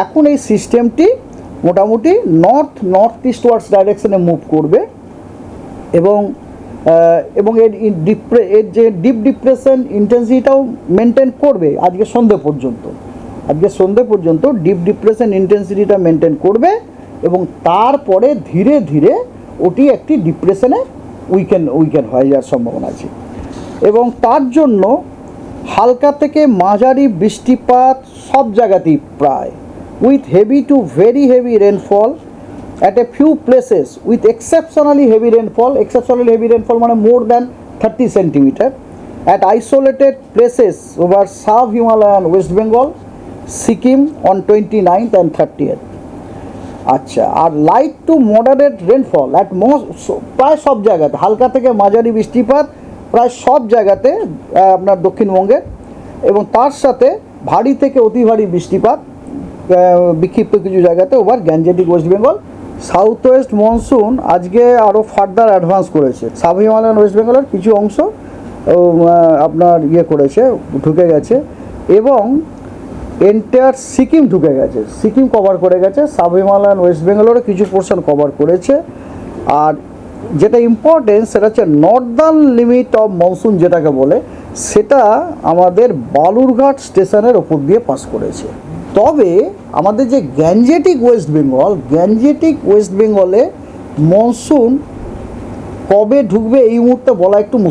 এখন এই সিস্টেমটি মোটামুটি নর্থ নর্থ ইস্ট ওয়ার্ডস ডাইরেকশনে মুভ করবে এবং এবং এর ডিপ্রে, এর যে ডিপ ডিপ্রেশন ইন্টেন্সিটিটাও মেনটেন করবে আজকে সন্ধে পর্যন্ত। আজকে সন্ধে পর্যন্ত ডিপ ডিপ্রেশন ইন্টেন্সিটিটা মেনটেন করবে এবং তারপরে ধীরে ধীরে ওটি একটি ডিপ্রেশনে উইকেন্ড উইকেন্ড হয়ে যাওয়ার সম্ভাবনা আছে। এবং তার জন্য হালকা থেকে মাঝারি বৃষ্টিপাত সব জায়গাতেই প্রায়। With heavy to very heavy rainfall at a few places with exceptionally heavy rainfall exceptionally heavy rainfall মানে more than 30 centimeter at isolated places over sub himalayan west bengal sikkim on 29th and 30th আচ্ছা আর light to moderate rainfall at most প্রায় সব জায়গাতে হালকা থেকে মাঝারি বৃষ্টিপাত প্রায় সব জায়গাতে আপনার দক্ষিণবঙ্গের এবং তার সাথে ভারী থেকে অতি ভারী বৃষ্টিপাত বিক্ষিপ্ত কিছু জায়গাতে over Gangetic west Bengal. South west monsoon আজকে আরও ফার্দার অ্যাডভান্স করেছে। সাব হিমালয়ান ওয়েস্ট বেঙ্গলের কিছু অংশ আপনার ইয়ে করেছে, ঢুকে গেছে। এবং এন্টায়ার সিকিম ঢুকে গেছে। সিকিম কভার করে গেছে সাব হিমালয়ান ওয়েস্ট বেঙ্গলেরও কিছু পোর্শন কভার করেছে। আর যেটা ইম্পর্টেন্ট সেটা হচ্ছে নর্দার্ন লিমিট অফ মনসুন যেটাকে বলে, সেটা আমাদের বালুরঘাট স্টেশনের ওপর দিয়ে পাস করেছে। তবে আমাদের যে Gangetic West Bengal Gangetic West বেঙ্গলে মনসুন কবে ঢুকবে এই মুহূর্তে বলা একটু মুশকিল।